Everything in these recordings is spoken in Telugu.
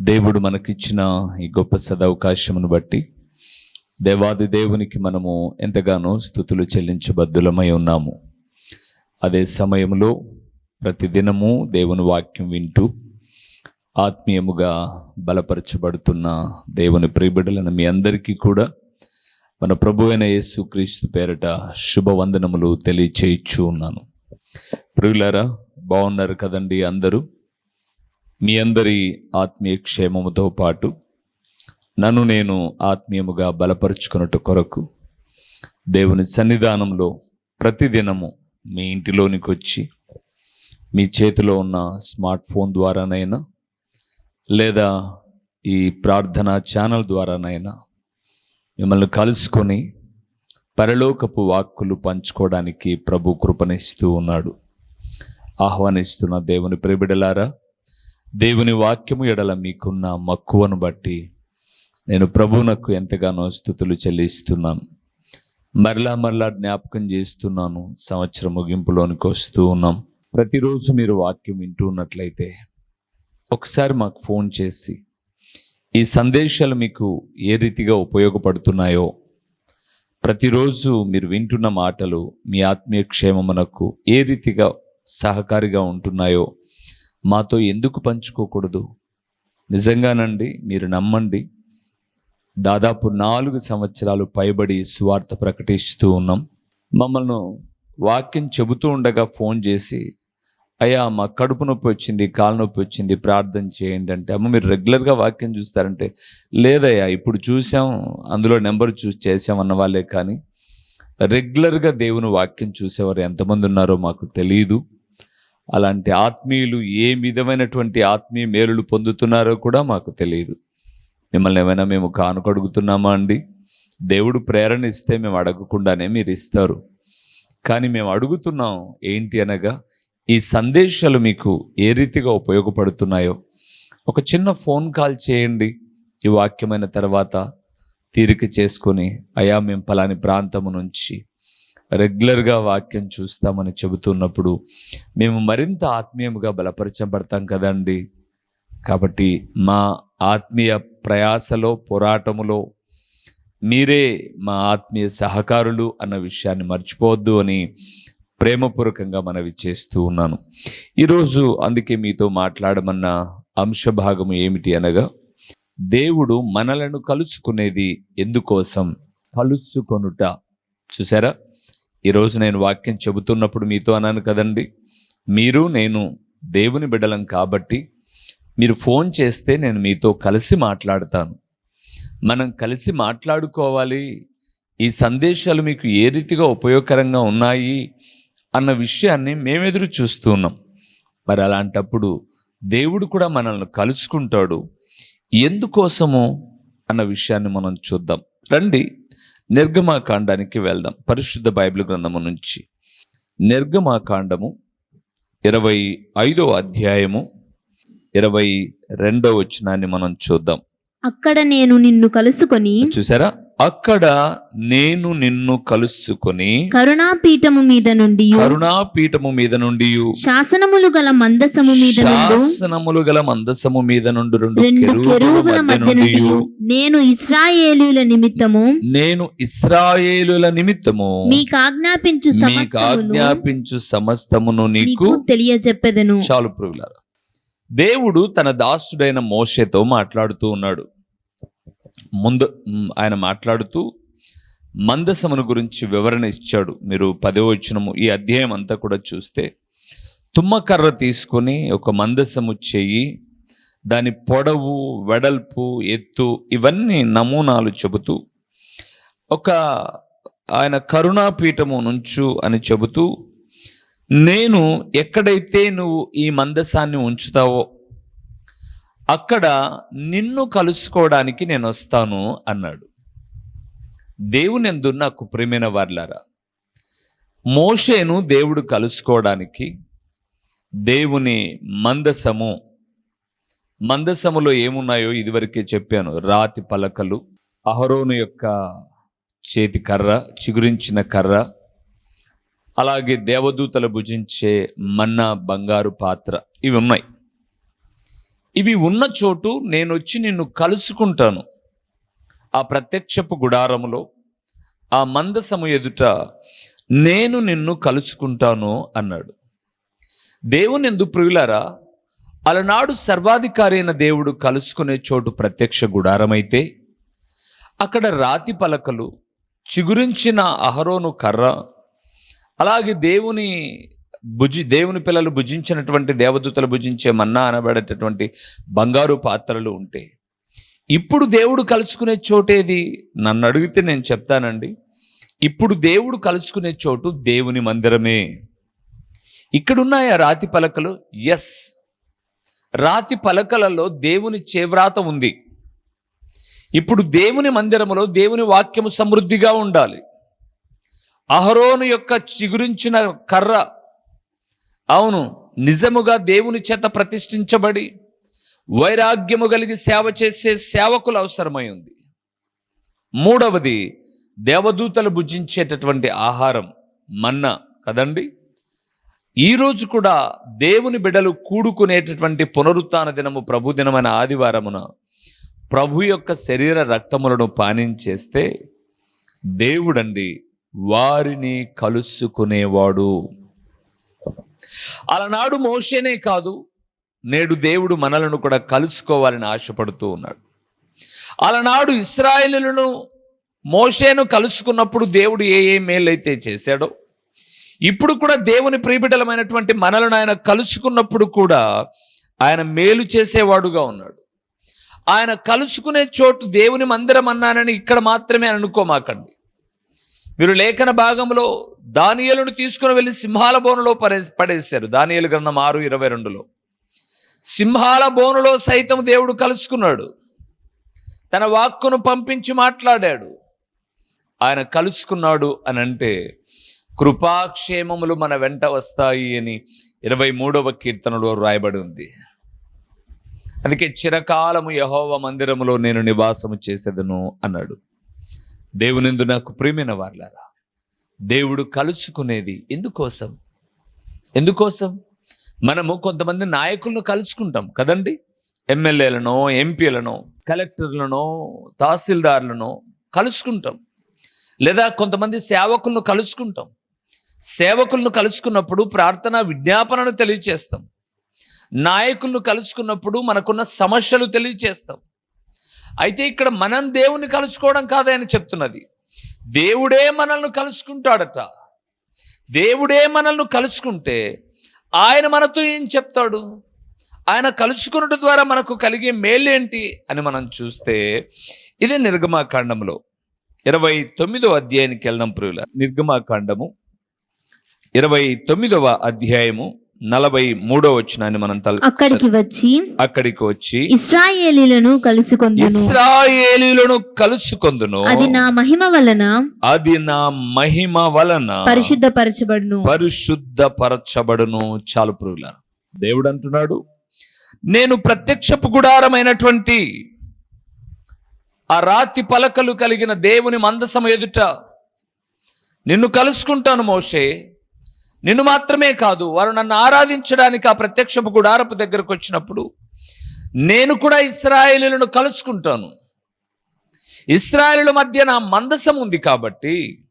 దేవుడు మనకిచ్చిన ఈ గొప్ప సదవకాశమును బట్టి దేవాది దేవునికి మనము ఎంతగానో స్థుతులు చెల్లించబద్దులమై ఉన్నాము. అదే సమయంలో ప్రతిదినము దేవుని వాక్యం వింటూ ఆత్మీయముగా బలపరచబడుతున్న దేవుని ప్రియబిడలను మీ అందరికీ కూడా మన ప్రభు అయిన యేసుక్రీస్తు పేరట శుభవందనములు తెలియచేయిచ్చు ఉన్నాను ప్రియులారా బాగున్నారు కదండి అందరూ? మీ అందరి ఆత్మీయ క్షేమముతో పాటు నన్ను నేను ఆత్మీయముగా బలపరుచుకున్నట్టు కొరకు దేవుని సన్నిధానంలో ప్రతిదినము మీ ఇంటిలోనికి వచ్చి మీ చేతిలో ఉన్న స్మార్ట్ ఫోన్ ద్వారానైనా లేదా ఈ ప్రార్థనా ఛానల్ ద్వారానైనా మిమ్మల్ని కలుసుకొని పరలోకపు వాక్కులు పంచుకోవడానికి ప్రభు కృపణిస్తూ ఉన్నాడు. ఆహ్వానిస్తున్న దేవుని ప్రిబిడలారా దేవుని వాక్యము ఎడల మీకున్న మక్కువను బట్టి నేను ప్రభువునకు ఎంతగానో స్థుతులు చెల్లిస్తున్నాను. మరలా మరలా జ్ఞాపకం చేస్తున్నాను. సంవత్సరం ముగింపులోనికి వస్తూ ఉన్నాం. ప్రతిరోజు మీరు వాక్యం వింటూ ఉన్నట్లయితే ఒకసారి మాకు ఫోన్ చేసి ఈ సందేశాలు మీకు ఏ రీతిగా ఉపయోగపడుతున్నాయో ప్రతిరోజు మీరు వింటున్న మాటలు మీ ఆత్మీయ క్షేమమునకు ఏ రీతిగా సహకారిగా ఉంటున్నాయో మాతో ఎందుకు పంచుకోకూడదు? నిజంగానండి మీరు నమ్మండి. దాదాపు నాలుగు సంవత్సరాలు పైబడి సువార్త ప్రకటిస్తూ ఉన్నాం. మమ్మల్ని వాక్యం చెబుతూ ఉండగా ఫోన్ చేసి అయ్యా మా కడుపు నొప్పి వచ్చింది కాలు నొప్పి వచ్చింది ప్రార్థన చేయండి అంటే అమ్మ మీరు రెగ్యులర్గా వాక్యం చూస్తారంటే లేదయ్యా ఇప్పుడు చూసాం అందులో నెంబర్ చూసి అన్న వాళ్ళే కానీ రెగ్యులర్గా దేవుని వాక్యం చూసేవారు ఎంతమంది ఉన్నారో మాకు తెలియదు అలాంటి ఆత్మీయులు ఏ విధమైనటువంటి ఆత్మీయ మేలులు పొందుతున్నారో కూడా మాకు తెలియదు. మిమ్మల్ని ఏమైనా మేము కానుకడుగుతున్నామా అండి? దేవుడు ప్రేరణ ఇస్తే మేము అడగకుండానే మీరు ఇస్తారు. కానీ మేము అడుగుతున్నాం ఏంటి అనగా ఈ సందేశాలు మీకు ఏ రీతిగా ఉపయోగపడుతున్నాయో. ఒక చిన్న ఫోన్ కాల్ చేయండి. ఈ వాక్యమైన తర్వాత తీరిక చేసుకొని అయా మేము పలాని ప్రాంతము నుంచి రెగ్యులర్గా వాక్యం చూస్తామని చెబుతున్నప్పుడు మేము మరింత ఆత్మీయముగా బలపరచబడతాం కదండి. కాబట్టి మా ఆత్మీయ ప్రయాసలో పోరాటములో మీరే మా ఆత్మీయ సహకారులు అన్న విషయాన్ని మర్చిపోవద్దు అని ప్రేమపూర్వకంగా మనవి చేస్తూ ఉన్నాను. ఈరోజు అందుకే మీతో మాట్లాడమన్న అంశ ఏమిటి అనగా దేవుడు మనలను కలుసుకునేది ఎందుకోసం? కలుసుకొనుట. చూసారా? ఈరోజు నేను వాక్యం చెబుతున్నప్పుడు మీతో అన్నాను కదండి. మీరు నేను దేవుని బిడ్డలం కాబట్టి మీరు ఫోన్ చేస్తే నేను మీతో కలిసి మాట్లాడతాను. మనం కలిసి మాట్లాడుకోవాలి. ఈ సందేశాలు మీకు ఏ రీతిగా ఉపయోగకరంగా ఉన్నాయి అన్న విషయాన్ని మేమెదురు చూస్తున్నాం మరి అలాంటప్పుడు దేవుడు కూడా మనల్ని కలుసుకుంటాడు. ఎందుకోసము అన్న విషయాన్ని మనం చూద్దాం. రండి. నిర్గమాకాండానికి వెళ్దాం. పరిశుద్ధ బైబిల్ గ్రంథము నుంచి. నిర్గమాకాండము ఇరవై ఐదో అధ్యాయము ఇరవై రెండో వచనాన్ని మనం చూద్దాం. అక్కడ నేను నిన్ను కలుసుకొని చూసారా? అక్కడ నేను నిన్ను కలుసుకొని కరుణాపీఠము మీద నుండి కరుణాపీఠము మీద నుండి శాసనములు గల మందసము మీద శాసనములు గల మందసము మీద నుండి రెండు కెరూబుల మధ్య నుండి నేను ఇస్రాయేలీల నిమిత్తము. నేను ఇస్రాయేలుల నిమిత్తము. మీకు ఆజ్ఞాపించు మీకు ఆజ్ఞాపించు సమస్తమును నీకు తెలియజెప్పెదను. చాలు ప్రియులారా. దేవుడు తన దాసుడైన మోషేతో మాట్లాడుతూ ఉన్నాడు. ముందు ఆయన మాట్లాడుతూ మందసమును గురించి వివరణ ఇచ్చాడు. మీరు పదో వచ్చినము ఈ అధ్యాయం అంతా కూడా చూస్తే తుమ్మకర్ర తీసుకొని ఒక మందసము చెయ్యి దాని పొడవు వెడల్పు ఎత్తు ఇవన్నీ నమూనాలు చెబుతూ ఒక ఆయన కరుణాపీఠము నుంచు అని చెబుతూ నేను ఎక్కడైతే నువ్వు ఈ మందసాన్ని ఉంచుతావో అక్కడ నిన్ను కలుసుకోవడానికి నేను వస్తాను అన్నాడు. దేవుని ఎందు నాకు ప్రియమైన వార్లారా మోషేను దేవుడు కలుసుకోవడానికి దేవుని మందసము మందసములో ఏమున్నాయో ఇదివరకే చెప్పాను. రాతి పలకలు అహరోను యొక్క చేతి కర్ర చిగురించిన కర్ర అలాగే దేవదూతలు భుజించే మన్నా బంగారు పాత్ర ఇవి ఉన్నాయి. ఇవి ఉన్న చోటు నేను వచ్చి నిన్ను కలుసుకుంటాను. ఆ ప్రత్యక్షపు గుడారములో ఆ మందసము ఎదుట నేను నిన్ను కలుసుకుంటాను అన్నాడు. దేవుని ఎందు ప్రియులారా అలనాడు సర్వాధికారి అయిన దేవుడు కలుసుకునే చోటు ప్రత్యక్ష గుడారమైతే అక్కడ రాతి పలకలు చిగురించిన అహరోను కర్ర అలాగే దేవుని భుజి దేవుని పిల్లలు భుజించినటువంటి దేవదూతలు భుజించే మన్నా అనబడేటటువంటి బంగారు పాత్రలు ఉంటే ఇప్పుడు దేవుడు కలుసుకునే చోటేది నన్ను అడిగితే నేను చెప్తానండి. ఇప్పుడు దేవుడు కలుసుకునే చోటు దేవుని మందిరమే. ఇక్కడున్నాయా రాతి పలకలు? ఎస్ రాతి పలకలలో దేవుని చేవ్రాత ఉంది. ఇప్పుడు దేవుని మందిరములో దేవుని వాక్యము సమృద్ధిగా ఉండాలి. అహరోను యొక్క చిగురించిన కర్ర అవును నిజముగా దేవుని చేత ప్రతిష్ఠించబడి వైరాగ్యము కలిగి సేవ చేసే సేవకులు అవసరమై ఉంది. మూడవది దేవదూతలు భుజించేటటువంటి ఆహారం మన్నా కదండి? ఈరోజు కూడా దేవుని బిడలు కూడుకునేటటువంటి పునరుత్న దినము ప్రభు దినమైన ఆదివారమున ప్రభు యొక్క శరీర రక్తములను పానించేస్తే దేవుడండి వారిని కలుసుకునేవాడు. అలనాడు మోషేనే కాదు నేడు దేవుడు మనలను కూడా కలుసుకోవాలని ఆశపడుతూ ఉన్నాడు. అలనాడు ఇస్రాయేలులను మోషేను కలుసుకున్నప్పుడు దేవుడు ఏ ఏ మేలైతే చేశాడో ఇప్పుడు కూడా దేవుని ప్రియబిడలమైనటువంటి మనలను ఆయన కలుసుకున్నప్పుడు కూడా ఆయన మేలు చేసేవాడుగా ఉన్నాడు. ఆయన కలుసుకునే చోటు దేవుని మందిరం అన్నానని ఇక్కడ మాత్రమే అనుకోమాకండి. మీరు లేఖన భాగంలో దానియలను తీసుకుని వెళ్ళి సింహాల బోనులో పడే పడేశారు. దానియలు గ్రంథం ఆరు ఇరవై రెండులో. సింహాల బోనులో సైతం దేవుడు కలుసుకున్నాడు. తన వాక్కును పంపించి మాట్లాడాడు. ఆయన కలుసుకున్నాడు అని అంటే కృపాక్షేమములు మన వెంట వస్తాయి అని ఇరవై మూడవ కీర్తనలో రాయబడి ఉంది. అందుకే చిరకాలము యహోవ మందిరములో నేను నివాసము చేసేదను అన్నాడు. దేవునిందు నాకు ప్రియమైన వాళ్ళారా దేవుడు కలుసుకునేది ఎందుకోసం? ఎందుకోసం? మనము కొంతమంది నాయకులను కలుసుకుంటాం కదండి? ఎమ్మెల్యేలను ఎంపీలను కలెక్టర్లను తహసీల్దార్లను కలుసుకుంటాం. లేదా కొంతమంది సేవకులను కలుసుకుంటాం. సేవకులను కలుసుకున్నప్పుడు ప్రార్థన విజ్ఞాపనను తెలియచేస్తాం. నాయకులను కలుసుకున్నప్పుడు మనకున్న సమస్యలు తెలియచేస్తాం. అయితే ఇక్కడ మనం దేవుని కలుసుకోవడం కాదని చెప్తున్నది. దేవుడే మనల్ని కలుసుకుంటాడట. దేవుడే మనల్ని కలుసుకుంటే ఆయన మనతో ఏం చెప్తాడు? ఆయన కలుసుకున్నట ద్వారా మనకు కలిగే మేలేంటి అని మనం చూస్తే ఇది నిర్గమాకాండంలో ఇరవై తొమ్మిదో అధ్యాయానికి వెళ్దాం ప్రియుల నిర్గమాకాండము ఇరవై తొమ్మిదవ అధ్యాయము నలభై మూడో వచ్చినాన్ని మనం తల అక్కడికి వచ్చి అక్కడికి వచ్చి ఇస్రాయేలీలను కలుసుకొందును. ఇస్రాయేలీలను కలుసుకొందును. అది నా మహిమ వలన అది నా మహిమ వలన పరిశుద్ధపరచబడును. పరిశుద్ధపరచబడును. చాలు ప్రియుల దేవుడు అంటున్నాడు నేను ప్రత్యక్షపు గుడారమైనటువంటి ఆ రాతి పలకలు కలిగిన దేవుని మందసం ఎదుట నిన్ను కలుసుకుంటాను మోషే. నిన్ను మాత్రమే కాదు వారు నన్ను ఆరాధించడానికి ఆ ప్రత్యక్షపు గుడారపు దగ్గరకు వచ్చినప్పుడు నేను కూడా ఇస్రాయేలీలను కలుసుకుంటాను. ఇస్రాయేలుల మధ్య నా మందసం ఉంది కాబట్టి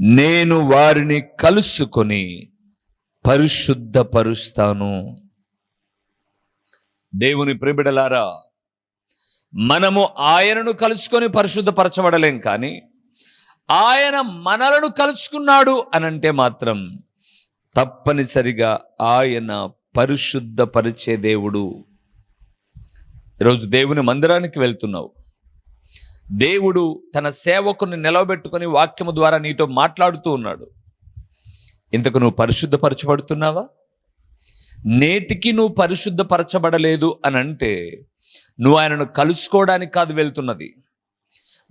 నేను వారిని కలుసుకొని పరిశుద్ధపరుస్తాను. దేవుని ప్రిబిడలారా మనము ఆయనను కలుసుకొని పరిశుద్ధపరచబడలేం కానీ ఆయన మనలను కలుసుకున్నాడు అనంటే మాత్రం తప్పనిసరిగా ఆయన పరిశుద్ధపరిచే దేవుడు. ఈరోజు దేవుని మందిరానికి వెళ్తున్నావు. దేవుడు తన సేవకుని నిలవబెట్టుకొని వాక్యము ద్వారా నీతో మాట్లాడుతూ ఉన్నాడు. ఇంతకు నువ్వు పరిశుద్ధపరచబడుతున్నావా? నేటికి నువ్వు పరిశుద్ధపరచబడలేదు అని అంటే నువ్వు ఆయనను కలుసుకోవడానికి కాదు వెళ్తున్నది.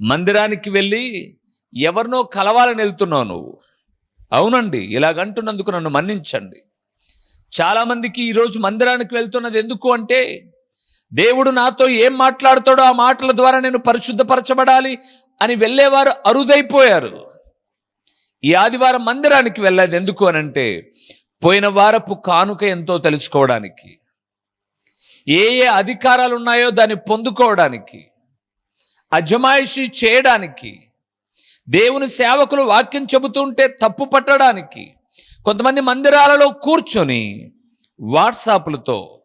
మందిరానికి వెళ్ళి ఎవరినో కలవాలని వెళ్తున్నావు నువ్వు. అవునండి ఇలాగంటున్నందుకు నన్ను మన్నించండి. చాలామందికి ఈరోజు మందిరానికి వెళ్తున్నది ఎందుకు అంటే దేవుడు నాతో ఏం మాట్లాడుతాడో ఆ మాటల ద్వారా నేను పరిశుద్ధపరచబడాలి అని వెళ్ళేవారు అరుదైపోయారు. ఈ ఆదివారం మందిరానికి వెళ్ళేది ఎందుకు అనంటే పోయిన వారపు కానుక ఎంతో తెలుసుకోవడానికి. ఏ ఏ అధికారాలు ఉన్నాయో దాన్ని పొందుకోవడానికి. అజమాయిషి చేయడానికి. దేవుని సేవకులు వాక్యం చెబుతుంటే తప్పు పట్టడానికి కొంతమంది మందిరాలలో కూర్చొని వాట్సాప్లతో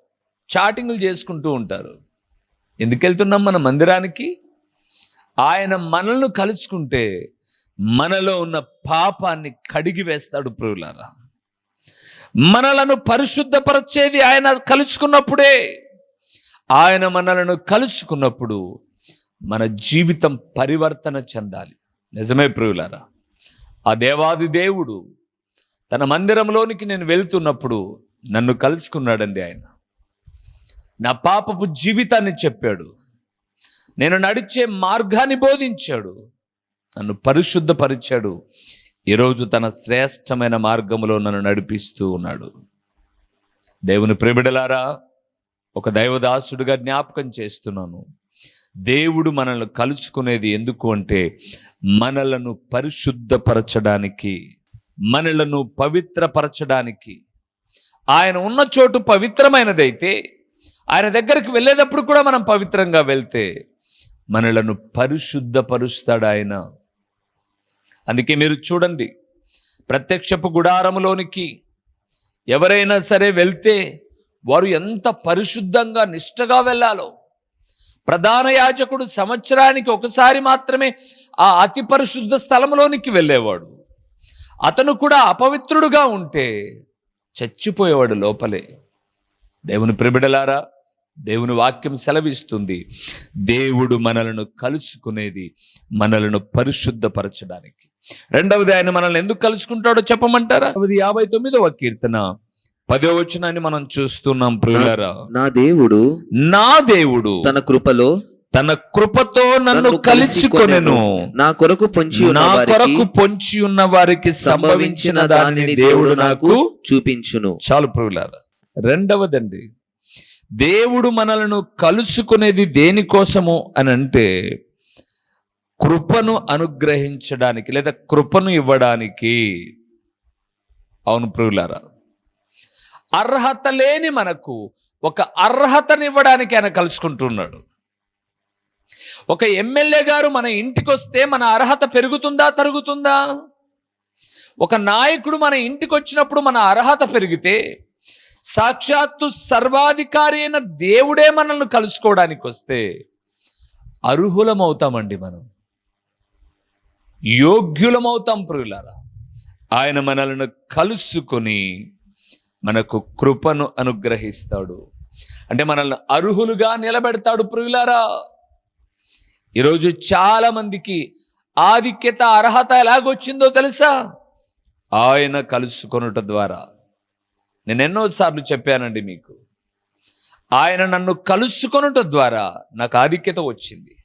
చాటింగ్లు చేసుకుంటూ ఉంటారు. ఎందుకు వెళ్తున్నాం మన మందిరానికి? ఆయన మనల్ని కలుసుకుంటే మనలో ఉన్న పాపాన్ని కడిగి వేస్తాడు ప్రియులారా. మనలను పరిశుద్ధపరిచేది ఆయన కలుసుకున్నప్పుడే ఆయన మనలను కలుసుకున్నప్పుడు మన జీవితం పరివర్తన చెందాలి. నిజమే ప్రియులారా ఆ దేవాది దేవుడు తన మందిరంలోనికి నేను వెళ్తున్నప్పుడు నన్ను కలుసుకున్నాడండి ఆయన. నా పాపపు జీవితాన్ని చెప్పాడు. నేను నడిచే మార్గాన్ని బోధించాడు. నన్ను పరిశుద్ధపరిచాడు. ఈరోజు తన శ్రేష్టమైన మార్గములో నన్ను నడిపిస్తూ ఉన్నాడు. దేవుని ప్రేమిడలారా ఒక దైవదాసుడిగా జ్ఞాపకం చేస్తున్నాను. దేవుడు మనల్ని కలుసుకునేది ఎందుకు అంటే మనలను పరిశుద్ధపరచడానికి మనలను పవిత్రపరచడానికి. ఆయన ఉన్న చోటు పవిత్రమైనదైతే ఆయన దగ్గరికి వెళ్ళేటప్పుడు కూడా మనం పవిత్రంగా వెళ్తే మనలను పరిశుద్ధపరుస్తాడు ఆయన. అందుకే మీరు చూడండి ప్రత్యక్షపు గుడారములోనికి ఎవరైనా సరే వెళ్తే వారు ఎంత పరిశుద్ధంగా నిష్టగా వెళ్ళాలో ప్రధాన యాజకుడు సంవత్సరానికి ఒకసారి మాత్రమే ఆ అతి పరిశుద్ధ స్థలంలోనికి వెళ్ళేవాడు. అతను కూడా అపవిత్రుడుగా ఉంటే చచ్చిపోయేవాడు లోపలే. దేవుని ప్రిబిడలారా దేవుని వాక్యం సెలవిస్తుంది. దేవుడు మనలను కలుసుకునేది మనలను పరిశుద్ధపరచడానికి. రెండవది ఆయన మనల్ని ఎందుకు కలుసుకుంటాడో చెప్పమంటారా? యాభై తొమ్మిదవ కీర్తన. పదో వచనాన్ని మనం చూస్తున్నాం ప్రియులారా. నా దేవుడు నా దేవుడు తన కృపలో తన కృపతో నన్ను కలిసికొనెను. నా కొరకు పొంచి నా కొరకు పొంచి ఉన్న వారికి సంభవించిన దానిని దేవుడు నాకు చూపించును. చాలు ప్రభులారా రెండవదండి దేవుడు మనలను కలుసుకునేది దేనికోసము అని అంటే కృపను అనుగ్రహించడానికి లేదా కృపను ఇవ్వడానికి. అవును ప్రభులారా అర్హత లేని మనకు ఒక అర్హతనివ్వడానికి ఆయన కలుసుకుంటున్నాడు. ఒక ఎమ్మెల్యే గారు మన ఇంటికి వస్తే మన అర్హత పెరుగుతుందా తరుగుతుందా? ఒక నాయకుడు మన ఇంటికి వచ్చినప్పుడు మన అర్హత పెరిగితే సాక్షాత్తు సర్వాధికారి అయిన దేవుడే మనల్ని కలుసుకోవడానికి వస్తే అర్హులమవుతామండి మనం. యోగ్యులమవుతాం ప్రియులారా. ఆయన మనల్ని కలుసుకొని మనకు కృపను అనుగ్రహిస్తాడు. అంటే మనల్ని అర్హులుగా నిలబెడతాడు ప్రియులారా. ఈరోజు చాలామందికి ఆధిక్యత అర్హత ఎలాగొచ్చిందో తెలుసా? ఆయన కలుసుకొనుట ద్వారా. నేను ఎన్నోసార్లు చెప్పానండి మీకు. ఆయన నన్ను కలుసుకొనుట ద్వారా నాకు ఆధిక్యత వచ్చింది.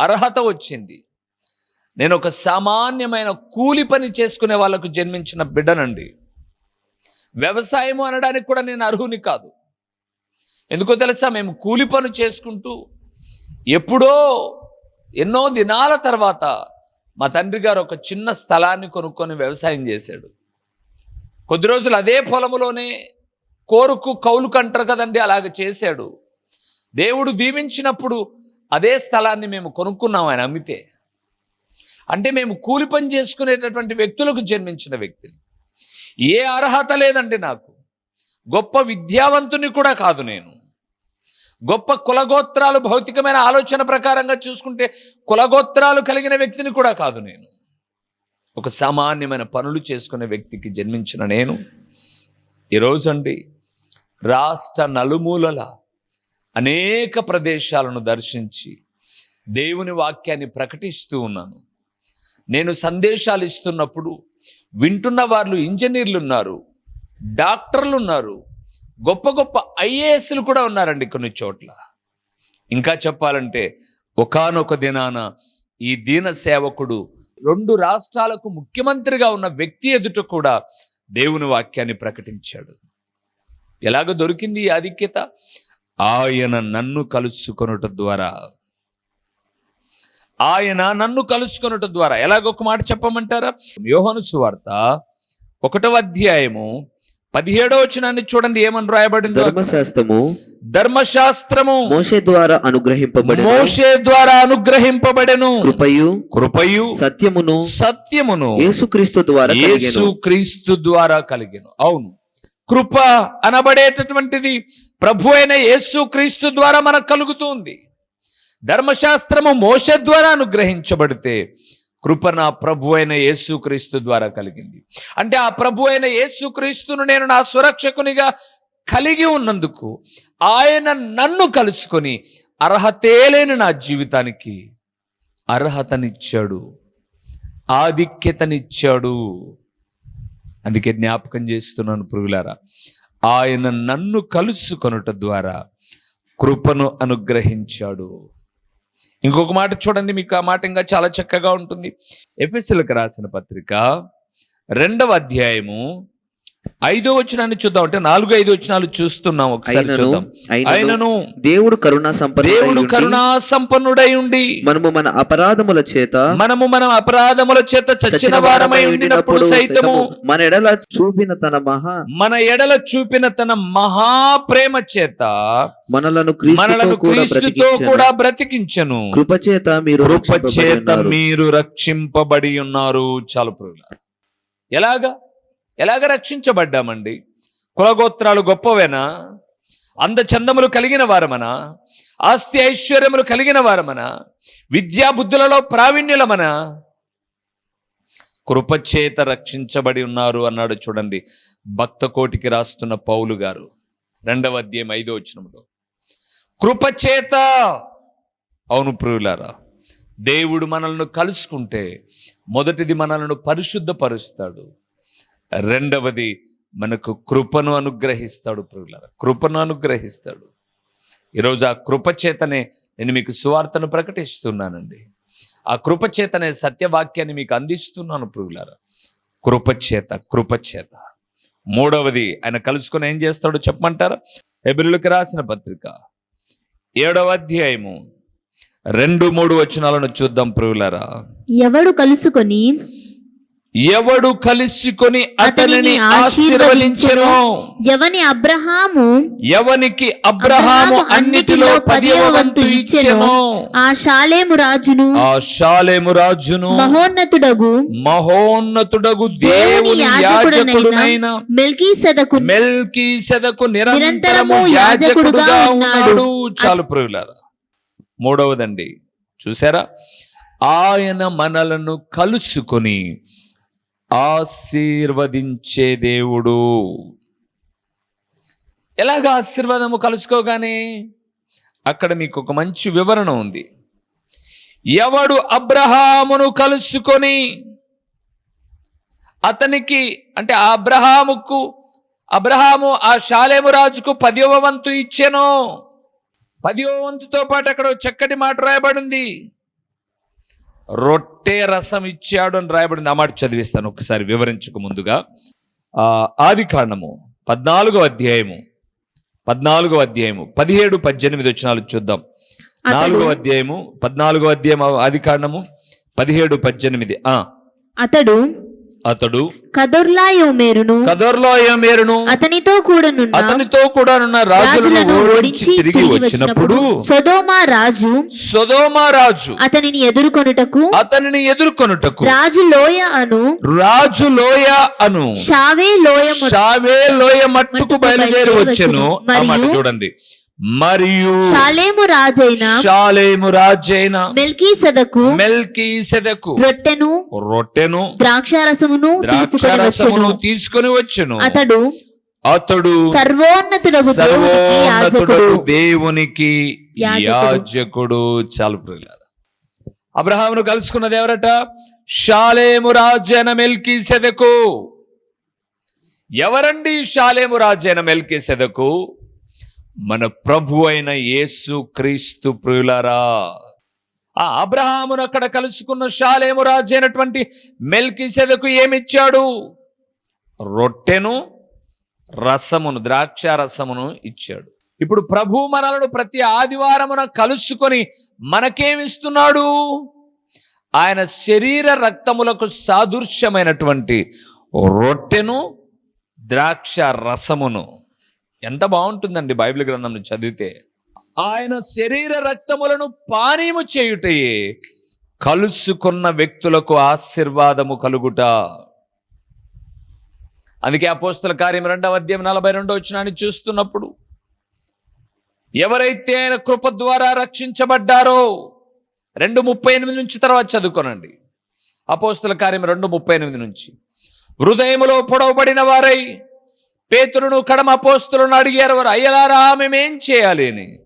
అర్హత వచ్చింది. నేను ఒక సామాన్యమైన కూలి పని చేసుకునే వాళ్ళకు జన్మించిన బిడ్డనండి. వ్యవసాయం అనడానికి కూడా నేను అర్హుని కాదు. ఎందుకో తెలుసా? మేము కూలి పనులు చేసుకుంటూ ఎప్పుడో ఎన్నో దినాల తర్వాత మా తండ్రి గారు ఒక చిన్న స్థలాన్ని కొనుక్కొని వ్యవసాయం చేశాడు. కొద్ది రోజులు అదే పొలంలోనే కోరుకు కౌలు కంటారు కదండి అలాగ చేశాడు. దేవుడు దీవించినప్పుడు అదే స్థలాన్ని మేము కొనుక్కున్నాం ఆయన అమ్మితే. అంటే మేము కూలి పని చేసుకునేటటువంటి వ్యక్తులకు జన్మించిన వ్యక్తిని. ఏ అర్హత లేదండి నాకు. గొప్ప విద్యావంతుని కూడా కాదు నేను. గొప్ప కులగోత్రాలు భౌతికమైన ఆలోచన ప్రకారంగా చూసుకుంటే కులగోత్రాలు కలిగిన వ్యక్తిని కూడా కాదు నేను. ఒక సామాన్యమైన పనులు చేసుకునే వ్యక్తికి జన్మించిన నేను. ఈరోజండి రాష్ట్ర నలుమూలల అనేక ప్రదేశాలను దర్శించి దేవుని వాక్యాన్ని ప్రకటిస్తూ ఉన్నాను. నేను సందేశాలు ఇస్తున్నప్పుడు వింటున్న వాళ్ళు ఇంజనీర్లు ఉన్నారు డాక్టర్లు ఉన్నారు గొప్ప గొప్ప ఐఏఎస్లు కూడా ఉన్నారండి కొన్ని చోట్ల. ఇంకా చెప్పాలంటే ఒకానొక దినాన ఈ దీన సేవకుడు రెండు రాష్ట్రాలకు ముఖ్యమంత్రిగా ఉన్న వ్యక్తి ఎదుట కూడా దేవుని వాక్యాన్ని ప్రకటించాడు. ఎలాగ దొరికింది ఈ ఆధిక్యత? ఆయన నన్ను కలుసుకొనుట ద్వారా. ఆయన నన్ను కలుసుకొనుట ద్వారా. ఎలాగొక మాట చెప్పమంటారా? యోహాను సువార్త ఒకటవ అధ్యాయము పదిహేడో వచనాన్ని చూడండి ఏమని రాయబడిందో? ధర్మశాస్త్రము ధర్మశాస్త్రము మోషే ద్వారా అనుగ్రహింపబడిన. మోషే ద్వారా అనుగ్రహింపబడెను. కృపయు కృపయు సత్యమును సత్యమును యేసుక్రీస్తు ద్వారా యేసు కలిగెను. క్రీస్తు ద్వారా కలిగెను. అవును. కృప అనబడేటటువంటిది ప్రభు అయిన యేసు క్రీస్తు ద్వారా మనకు కలుగుతుంది ధర్మశాస్త్రము మోష ద్వారా అనుగ్రహించబడితే కృప నా ప్రభు అయిన యేసు క్రీస్తు ద్వారా కలిగింది. అంటే ఆ ప్రభు అయిన యేసు క్రీస్తును నేను నా సురక్షకునిగా కలిగి ఉన్నందుకు ఆయన నన్ను కలుసుకొని అర్హతే లేని నా జీవితానికి అర్హతనిచ్చాడు. ఆధిక్యతనిచ్చాడు. అందుకే జ్ఞాపకం చేస్తున్నాను పురుగులారా ఆయన నన్ను కలుసుకొనుట ద్వారా కృపను అనుగ్రహించాడు. ఇంకొక మాట చూడండి మీకు ఆ మాట ఇంకా చాలా చక్కగా ఉంటుంది. ఎఫ్ఎస్ఎల్కి రాసిన పత్రిక రెండవ అధ్యాయము ఐదో వచనాన్ని చూద్దాం అంటే నాలుగు ఐదు వచనాలు చూస్తున్నాం ఒకసారి చూద్దాం. ఆయనను దేవుడు కరుణా దేవుడు సంపన్నుడై కరుణా సంపన్నుడై ఉండి మనము మన అపరాధముల చేత మనము మన అపరాధముల చేత చచ్చిన వారమై ఉండినప్పుడు సైతము మన ఎడల చూపిన తన మహా మన ఎడల చూపిన తన మహాప్రేమ చేత మనలను మనలను క్రీస్తుతో కూడా బ్రతికించెను. కూడా బ్రతికించను. కృప చేత మీరు కృప చేత రక్షింపబడినారు. మీరు రక్షింపబడి ఉన్నారు. చాలు ఎలాగా? ఎలాగ రక్షించబడ్డామండి? కులగోత్రాలు గొప్పవేనా? అందచందములు కలిగిన వారమనా? ఆస్తి ఐశ్వర్యములు కలిగిన వారమనా? విద్యా బుద్ధులలో ప్రావీణ్యులమనా? కృపచేత రక్షించబడి ఉన్నారు అన్నాడు చూడండి భక్త కోటికి రాస్తున్న పౌలు గారు. రెండవ అధ్యాయం ఐదో వచనంలో కృపచేత అవును ప్రియులారా దేవుడు మనల్ని కలుసుకుంటే మొదటిది మనల్ని పరిశుద్ధపరుస్తాడు. రెండవది మనకు కృపను అనుగ్రహిస్తాడు ప్రియులారా. కృపను అనుగ్రహిస్తాడు. ఈరోజు ఆ కృపచేతనే నేను మీకు సువార్తను ప్రకటిస్తున్నానండి. ఆ కృపచేతనే సత్యవాక్యాన్ని మీకు అందిస్తున్నాను ప్రియులారా. కృపచేత కృపచేత. మూడవది ఆయన కలుసుకొని ఏం చేస్తాడో చెప్పమంటారా? ఎబ్రిలకు రాసిన పత్రిక ఏడవ అధ్యాయము రెండు మూడు వచనాలను చూద్దాం ప్రియులారా. ఎవడు కలుసుకొని ఎవడు కలుసుకొని అతనిని ఆశీర్వదించెను. ఎవని అబ్రహాము ఎవనికి అబ్రహాము అన్నిటిలో పదివ వంతు ఇచ్చెను. ఆ షాలేము రాజును ఆ షాలేము రాజును మహోన్నతుడగు మహోన్నతుడగు దేవుని యాజకుడునైన మెల్కీ సెదకు మెల్కి సెదకు నిరంతరము యాజకుడుగా ఉన్నాడు. చాలు ప్రియులారా. మూడవదండి. చూసారా? ఆయన మనలను కలుసుకొని ఆశీర్వదించే దేవుడు. ఎలాగ ఆశీర్వాదము కలుసుకోగానే? అక్కడ మీకు ఒక మంచి వివరణ ఉంది. ఎవడు అబ్రహామును కలుసుకొని అతనికి అంటే ఆ అబ్రహాముకు అబ్రహాము ఆ షాలేము రాజుకు పదివ వంతు ఇచ్చెను? పదివ వంతుతో పాటు అక్కడ చక్కటి మాట రాయబడింది. రొట్టె రసం ఇచ్చాడు అని రాయబడింది. ఆ మాట చదివిస్తాను ఒకసారి వివరించక ముందుగా. ఆ ఆది కాండము పద్నాలుగో అధ్యాయము పద్నాలుగో అధ్యాయము పదిహేడు పద్దెనిమిది వచ్చినాలు చూద్దాం. నాలుగో అధ్యాయము పద్నాలుగో అధ్యాయం ఆది కాండము పదిహేడు పద్దెనిమిది. ఆ. అతడు అతడు కదొర్లాయోమేరును కదర్లో మేరును అతనితో కూడనున్న అతనితో కూడా ఉన్న రాజులను ఓడించి తిరిగి వచ్చినప్పుడు సొదోమా రాజు సొదోమ రాజు అతనిని ఎదుర్కొనుటకు అతనిని ఎదుర్కొనుటకు రాజు లోయ అను రాజు లోయ అను షావే లోయ షావే లోయ మట్టుకు బయలుదేరి వచ్చెను. చూడండి. మరియు షాలేము రాజైన షాలేము రాజైన మెల్కీ సెదకు మెల్కి సెదకు రొట్టెను రొట్టెను ద్రాక్షారసమును తీసుకొని ద్రాక్షారసమును వచ్చెను. తీసుకొని వచ్చెను. అతడు అతడు సర్వోన్నతుడు యాజకుడు. దేవునికి యాజకుడు. చాలు అబ్రహామును కలుసుకున్నది ఎవరట? షాలేము రాజైన మెల్కి సెదకు ఎవరండి షాలేము రాజైన మెల్కి సెదకు మన ప్రభు అయిన యేసు క్రీస్తు ప్రియులారా. ఆ అబ్రహామును అక్కడ కలుసుకున్న షాలేము రాజు అయినటువంటి మెల్కిసెదకు ఏమిచ్చాడు? రొట్టెను రసమును ద్రాక్ష రసమును ఇచ్చాడు. ఇప్పుడు ప్రభు మనలను ప్రతి ఆదివారమున కలుసుకొని మనకేమిస్తున్నాడు? ఆయన శరీర రక్తములకు సాదృశ్యమైనటువంటి రొట్టెను ద్రాక్ష రసమును ఎంత బాగుంటుందండి బైబిల్ గ్రంథం చదివితే. ఆయన శరీర రక్తములను పానీయము చేయుటయే కలుసుకున్న వ్యక్తులకు ఆశీర్వాదము కలుగుట. అందుకే అపోస్తుల కార్యం రెండవ అధ్యాయం నలభై రెండో వచ్చినాన్ని చూస్తున్నప్పుడు ఎవరైతే ఆయన కృప ద్వారా రక్షించబడ్డారో రెండు ముప్పై ఎనిమిది నుంచి తర్వాత చదువుకోనండి. అపోస్తుల కార్యం రెండు ముప్పై ఎనిమిది నుంచి. హృదయములో పొడవబడిన వారై పేతురును కడమ పోస్తులను అడిగారు వారు అయ్యలారా మేమేం చేయాలి అని.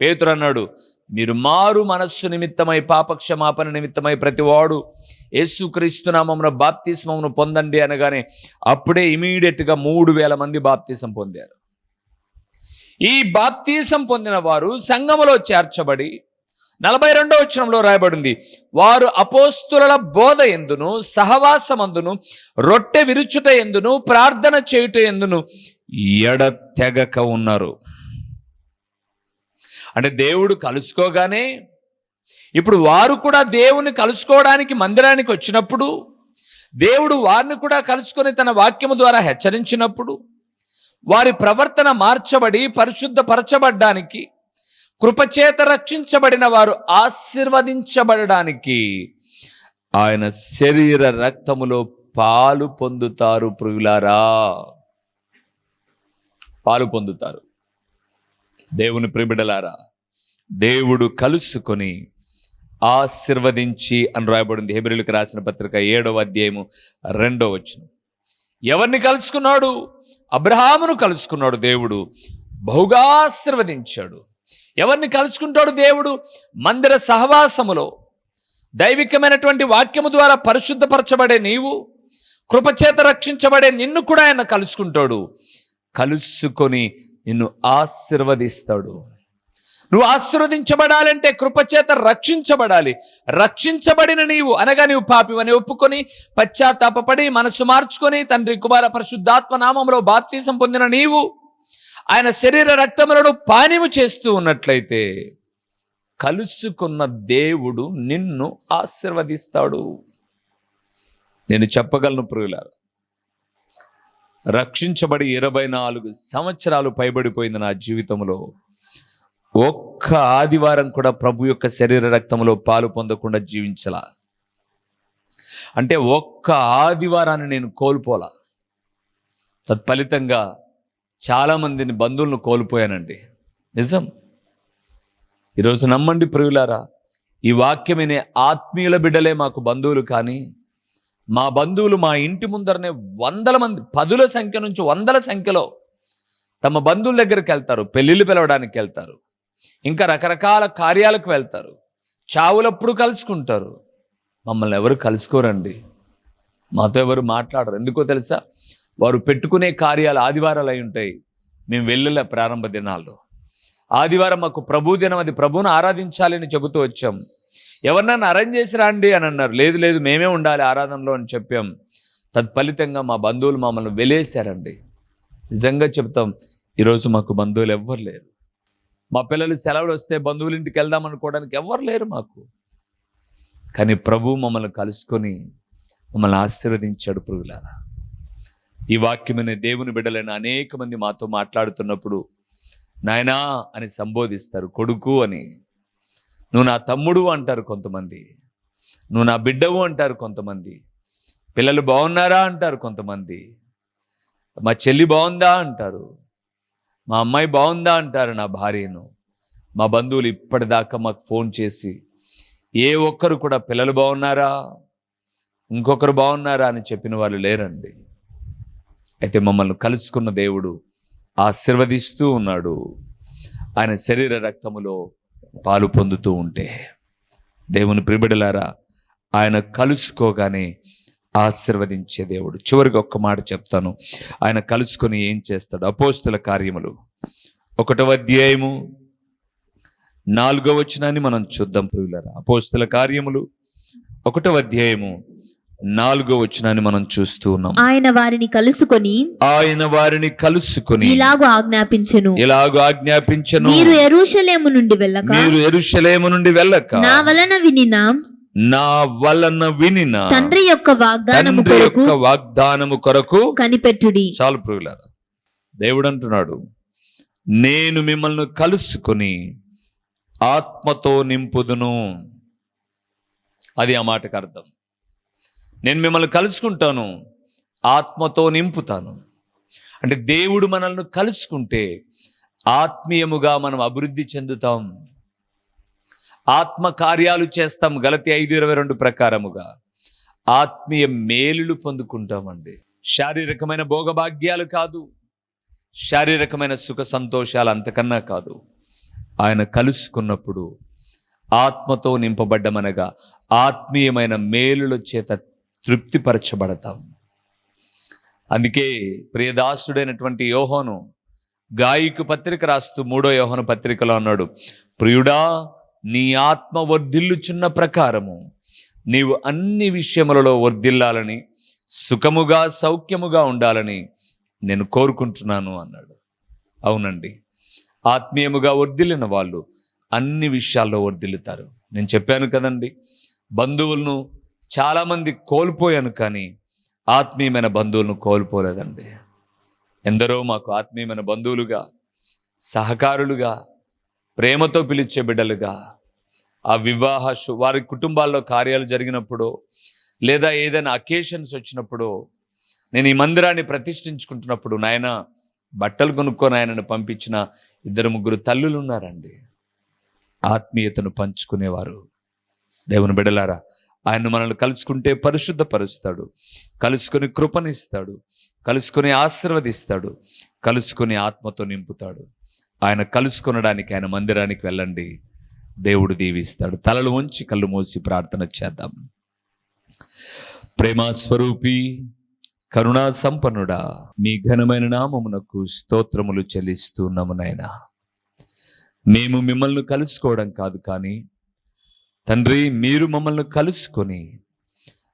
పేతురు అన్నాడు మీరు మారు మనస్సు నిమిత్తమై పాపక్షమాపణ నిమిత్తమై ప్రతివాడు యేసుక్రీస్తునామమున బాప్తిస్మమును పొందండి అనగానే అప్పుడే ఇమీడియట్గా మూడు వేల మంది బాప్తిసం పొందారు. ఈ బాప్తీసం పొందిన వారు సంఘములో చేర్చబడి నలభై రెండో వచనంలో రాయబడింది. వారు అపోస్తుల బోధ ఎందును సహవాసమందును రొట్టె విరుచుట ఎందును ప్రార్థన చేయుట ఎందును ఎడతెగక ఉన్నారు? అంటే దేవుడు కలుసుకోగానే ఇప్పుడు వారు కూడా దేవుని కలుసుకోవడానికి మందిరానికి వచ్చినప్పుడు దేవుడు వారిని కూడా కలుసుకొని తన వాక్యము ద్వారా హెచ్చరించినప్పుడు వారి ప్రవర్తన మార్చబడి పరిశుద్ధపరచబడ్డానికి కృపచేత రక్షించబడిన వారు ఆశీర్వదించబడడానికి ఆయన శరీర రక్తములో పాలు పొందుతారు ప్రియులారా. పాలు పొందుతారు. దేవుని ప్రిబిడలారా దేవుడు కలుసుకొని ఆశీర్వదించి అని రాయబడింది. హెబ్రిలకు రాసిన పత్రిక ఏడవ అధ్యాయము రెండో వచ్చిన ఎవరిని కలుసుకున్నాడు? అబ్రహామును కలుసుకున్నాడు దేవుడు. బహుగా ఆశీర్వదించాడు. ఎవరిని కలుసుకుంటాడు దేవుడు? మందిర సహవాసములో. దైవికమైనటువంటి వాక్యము ద్వారా పరిశుద్ధపరచబడే నీవు కృపచేత రక్షించబడే నిన్ను కూడా ఆయన కలుసుకుంటాడు. కలుసుకొని నిన్ను ఆశీర్వదిస్తాడు. నువ్వు ఆశీర్వదించబడాలంటే కృపచేత రక్షించబడాలి. రక్షించబడిన నీవు అనగా నీవు పాపివని ఒప్పుకొని పశ్చాత్తాపడి మనసు మార్చుకొని తండ్రి కుమార పరిశుద్ధాత్మ నామంలో బాప్తీసం పొందిన నీవు ఆయన శరీర రక్తములను పానీము చేస్తూ ఉన్నట్లయితే కలుసుకున్న దేవుడు నిన్ను ఆశీర్వదిస్తాడు. నేను చెప్పగలను ప్రియులారు రక్షించబడి ఇరవై నాలుగు సంవత్సరాలు పైబడిపోయింది నా జీవితంలో. ఒక్క ఆదివారం కూడా ప్రభు యొక్క శరీర రక్తంలో పాలు పొందకుండా జీవించలా. అంటే ఒక్క ఆదివారాన్ని నేను కోల్పోలా. తత్ఫలితంగా చాలామందిని బంధువులను కోల్పోయానండి. నిజం. ఈరోజు నమ్మండి ప్రియులారా ఈ వాక్యమనే ఆత్మీయుల బిడ్డలే మాకు బంధువులు కానీ మా బంధువులు మా ఇంటి ముందరనే వందల మంది పదుల సంఖ్య నుంచి వందల సంఖ్యలో తమ బంధువుల దగ్గరికి వెళ్తారు పెళ్ళిళ్ళు పిలవడానికి వెళ్తారు ఇంకా రకరకాల కార్యాలకు వెళ్తారు చావులప్పుడు కలుసుకుంటారు. మమ్మల్ని ఎవరు కలుసుకోరండి. మాతో ఎవరు మాట్లాడరు. ఎందుకో తెలుసా? వారు పెట్టుకునే కార్యాలు ఆదివారాలు అయి ఉంటాయి. మేము వెళ్ళలే ప్రారంభ దినాల్లో. ఆదివారం మాకు ప్రభు దినం అది ప్రభువును ఆరాధించాలని చెబుతూ వచ్చాం. ఎవరినన్నా అరేంజ్ చేసి రాండి అని అన్నారు. లేదు లేదు మేమే ఉండాలి ఆరాధనలో అని చెప్పాం. తత్ఫలితంగా మా బంధువులు మమ్మల్ని వెలేశారండి. నిజంగా చెప్తాం ఈరోజు మాకు బంధువులు ఎవ్వరు లేరు. మా పిల్లలు సెలవులు వస్తే బంధువుల ఇంటికి వెళ్దాం అనుకోవడానికి ఎవ్వరు లేరు మాకు. కానీ ప్రభు మమ్మల్ని కలుసుకొని మమ్మల్ని ఆశీర్వదించాడు పురుగులారా ఈ వాక్యమైన దేవుని బిడ్డలైన అనేక మంది మాతో మాట్లాడుతున్నప్పుడు నాయనా అని సంబోధిస్తారు కొడుకు అని. నువ్వు నా తమ్ముడు అంటారు కొంతమంది. నువ్వు నా బిడ్డవు అంటారు కొంతమంది. పిల్లలు బాగున్నారా అంటారు కొంతమంది. మా చెల్లి బాగుందా అంటారు. మా అమ్మాయి బాగుందా అంటారు నా భార్యను. మా బంధువులు ఇప్పటిదాకా మాకు ఫోన్ చేసి ఏ ఒక్కరు కూడా పిల్లలు బాగున్నారా? ఇంకొకరు బాగున్నారా? అని చెప్పిన వాళ్ళు లేరండి. అయితే మమ్మల్ని కలుసుకున్న దేవుడు ఆశీర్వదిస్తూ ఉన్నాడు. ఆయన శరీర రక్తములో పాలు పొందుతూ ఉంటే. దేవుని ప్రిబిడలారా ఆయన కలుసుకోగానే ఆశీర్వదించే దేవుడు. చివరికి ఒక్క మాట చెప్తాను. ఆయన కలుసుకొని ఏం చేస్తాడు? అపోస్తుల కార్యములు. ఒకటవ అధ్యాయము నాలుగవ వచనాన్ని మనం చూద్దాం ప్రియులరా. అపోస్తుల కార్యములు ఒకటవ అధ్యాయము నాలుగో వచనాన్ని మనం చూస్తూ ఉన్నాం. ఆయన వారిని కలుసుకొని ఆయన వారిని కలుసుకుని ఇలాగు ఆజ్ఞాపించెను. ఇలాగ ఆజ్ఞాపించను. మీరు ఎరుషలేము నుండి వెళ్ళక మీరు ఎరుషలేము నుండి వెళ్ళక నా వలన వినిన? నా వలన వినిన? తండ్రి యొక్క వాగ్దానము తండ్రి కొరకు యొక్క వాగ్దానము కొరకు కనిపెట్టుడి. చాలు ప్రియులారా దేవుడు అంటున్నాడు నేను మిమ్మల్ని కలుసుకుని ఆత్మతో నింపుదును. అది ఆ మాటకు అర్థం. నేను మిమ్మల్ని కలుసుకుంటాను ఆత్మతో నింపుతాను. అంటే దేవుడు మనల్ని కలుసుకుంటే ఆత్మీయముగా మనం అభివృద్ధి చెందుతాం. ఆత్మ కార్యాలు చేస్తాం గలతి ఐదు ఇరవై రెండు ప్రకారముగా. ఆత్మీయ మేలులు పొందుకుంటామండి. శారీరకమైన భోగభాగ్యాలు కాదు. శారీరకమైన సుఖ సంతోషాలు అంతకన్నా కాదు. ఆయన కలుసుకున్నప్పుడు ఆత్మతో నింపబడ్డమనగా ఆత్మీయమైన మేలుల చేత తృప్తిపరచబడతాం. అందుకే ప్రియదాసుడైనటువంటి యోహోను గాయకు పత్రిక రాస్తూ మూడో యోహన పత్రికలో అన్నాడు ప్రియుడా నీ ఆత్మ వర్ధిల్లుచున్న ప్రకారము నీవు అన్ని విషయములలో వర్ధిల్లాలని సుఖముగా సౌఖ్యముగా ఉండాలని నేను కోరుకుంటున్నాను అన్నాడు. అవునండి. ఆత్మీయముగా వర్ధిల్లిన వాళ్ళు అన్ని విషయాల్లో వర్ధిల్లుతారు. నేను చెప్పాను కదండి బంధువులను చాలామంది కోల్పోయాను కానీ ఆత్మీయమైన బంధువులను కోల్పోలేదండి. ఎందరో మాకు ఆత్మీయమైన బంధువులుగా సహకారులుగా ప్రేమతో పిలిచే బిడ్డలుగా ఆ వివాహ వారి కుటుంబాల్లో కార్యాలు జరిగినప్పుడు లేదా ఏదైనా అకేషన్స్ వచ్చినప్పుడు నేను ఈ మందిరాన్ని ప్రతిష్ఠించుకుంటున్నప్పుడు నాయన బట్టలు కొనుక్కొని ఆయనను పంపించిన ఇద్దరు ముగ్గురు తల్లులు ఉన్నారండి. ఆత్మీయతను పంచుకునేవారు. దేవుని బిడలారా ఆయన మనల్ని కలుసుకుంటే పరిశుద్ధపరుస్తాడు. కలుసుకొని కృపనిస్తాడు. కలుసుకొని ఆశీర్వదిస్తాడు. కలుసుకొని ఆత్మతో నింపుతాడు. ఆయన కలుసుకొనడానికి ఆయన మందిరానికి వెళ్ళండి. దేవుడు దీవిస్తాడు. తలలు ఉంచి కళ్ళు మూసి ప్రార్థన చేద్దాం. ప్రేమాస్వరూపి కరుణా సంపన్నుడా మీ ఘనమైన నామమునకు స్తోత్రములు చెల్లిస్తున్నామునైనా మేము మిమ్మల్ని కలుసుకోవడం కాదు కానీ తండ్రి మీరు మమ్మల్ని కలుసుకొని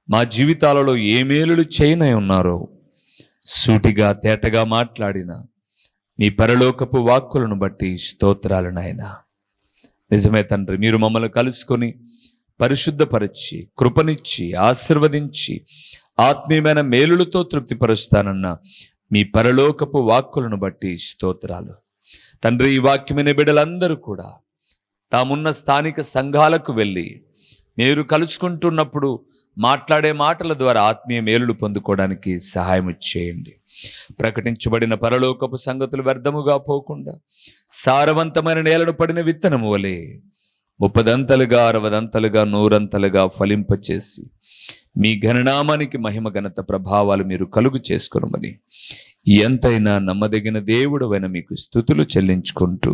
మా జీవితాలలో ఏ మేలులు చేయనై ఉన్నారో సూటిగా తేటగా మాట్లాడిన మీ పరలోకపు వాక్కులను బట్టి స్తోత్రాలు నాయన. నిజమే తండ్రి మీరు మమ్మల్ని కలుసుకొని పరిశుద్ధపరిచి కృపనిచ్చి ఆశీర్వదించి ఆత్మీయమైన మేలులతో తృప్తిపరుస్తానన్న మీ పరలోకపు వాక్కులను బట్టి స్తోత్రాలు. తండ్రి ఈ వాక్యమైన బిడ్డలందరూ కూడా తామున్న స్థానిక సంఘాలకు వెళ్ళి మీరు కలుసుకుంటున్నప్పుడు మాట్లాడే మాటల ద్వారా ఆత్మీయ మేలులు పొందుకోవడానికి సహాయం చేయండి. ప్రకటించబడిన పరలోకపు సంగతులు వ్యర్థముగా పోకుండా సారవంతమైన నేలను పడిన విత్తనము వలె ముప్పదంతలుగా అరవదంతలుగా నూరంతలుగా ఫలింపచేసి మీ ఘననామానికి మహిమ ఘనత ప్రభావాలు మీరు కలుగు చేసుకునమని ఎంతైనా నమ్మదగిన దేవుడవైన మీకు స్థుతులు చెల్లించుకుంటూ